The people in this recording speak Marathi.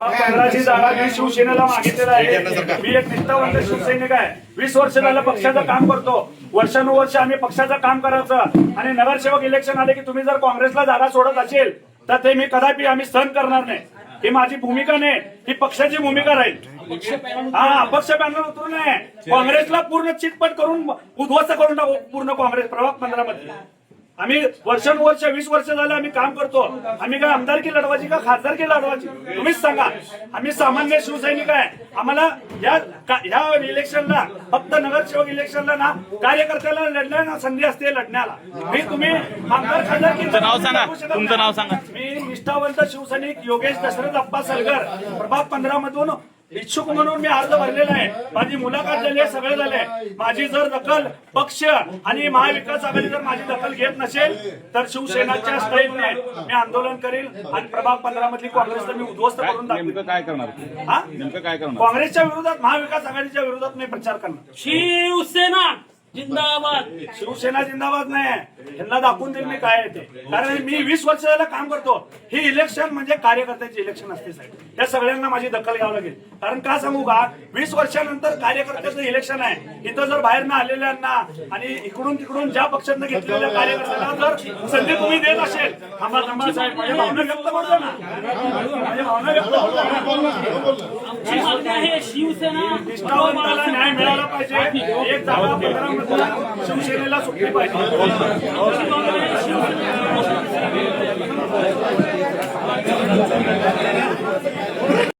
पंधराची जागा मी शिवसेनेला मागितलेला आहे. मी एक निष्ठावंत शिवसैनिक आहे. वीस वर्ष झालं पक्षाचं काम करतो. वर्षानुवर्ष आम्ही पक्षाचं काम करायचं. आणि नगरसेवक इलेक्शन आले की तुम्ही जर काँग्रेसला जागा सोडत असेल तर ते मी कदापि आम्ही सहन करणार नाही. ही माझी भूमिका नाही. ही पक्षाची भूमिका राहील. हा अपक्ष पॅनल उतरू नये. काँग्रेसला पूर्ण चितपट करून उद्ध्वस्त करून टाकू. पूर्ण काँग्रेस प्रभाग पंधरा मध्ये आम्ही वर्षानुवर्ष वीस वर्ष झालं आम्ही काम करतो. आम्ही काय आमदारकी लढवायची का खासदारकी लढवायची? तुम्हीच सांगा. आम्ही सामान्य शिवसैनिक आहे. आम्हाला या का- या इलेक्शनला फक्त नगरसेवक इलेक्शनला ना कार्यकर्त्याला लढण्या ना संधी असते लढण्याला. मी तुम्ही आमदार खासदार की तुमचं नाव सांगा. तुमचं नाव सांगा. मी निष्ठावंत शिवसैनिक योगेश दशरथ अप्पा सलगर प्रभाग पंधरा मधून इच्छुक म्हणून मी अर्ज भरलेला आहे. माझी मुलाखत झाली आहे सगळे झाले माझी जर दखल पक्ष आणि महाविकास आघाडी जर माझी दखल घेत नसेल तर शिवसेनाच्या स्टाईलने मी आंदोलन करील. आणि प्रभाग पंधरा मधली काँग्रेसला मी उद्ध्वस्त करून दाखवेल नेमकं काय करणार? हा? नेमकं काय करणार? काँग्रेसच्या विरोधात महाविकास आघाडीच्या विरोधात मी प्रचार करणार. शिवसेना! जिंदाबाद. शिवसेना जिंदाबाद नाही. यांना दाखवून देईल मी काय आहे ते. कारण मी वीस वर्ष झालं काम करतो. ही इलेक्शन म्हणजे कार्यकर्त्याचे इलेक्शन असते साहेब. त्या सगळ्यांना माझी दखल घ्यावी लागेल. कारण का सांगू का? वीस वर्षानंतर कार्यकर्त्याचं इलेक्शन आहे. इथं जर बाहेरनं आलेल्यांना आणि इकडून तिकडून ज्या पक्षांना घेतलेल्या कार्यकर्त्यांना जर संधी तुम्ही देत असेल थांबा थांबा साहेब. माझ्या भावना व्यक्त करतो ना. माझ्या भावना व्यक्त करतो आमची मागणी आहे शिवसेना. निष्ठावंताला न्याय मिळाला पाहिजे. एक जागा शिवसेनेला सुटली पाहिजे.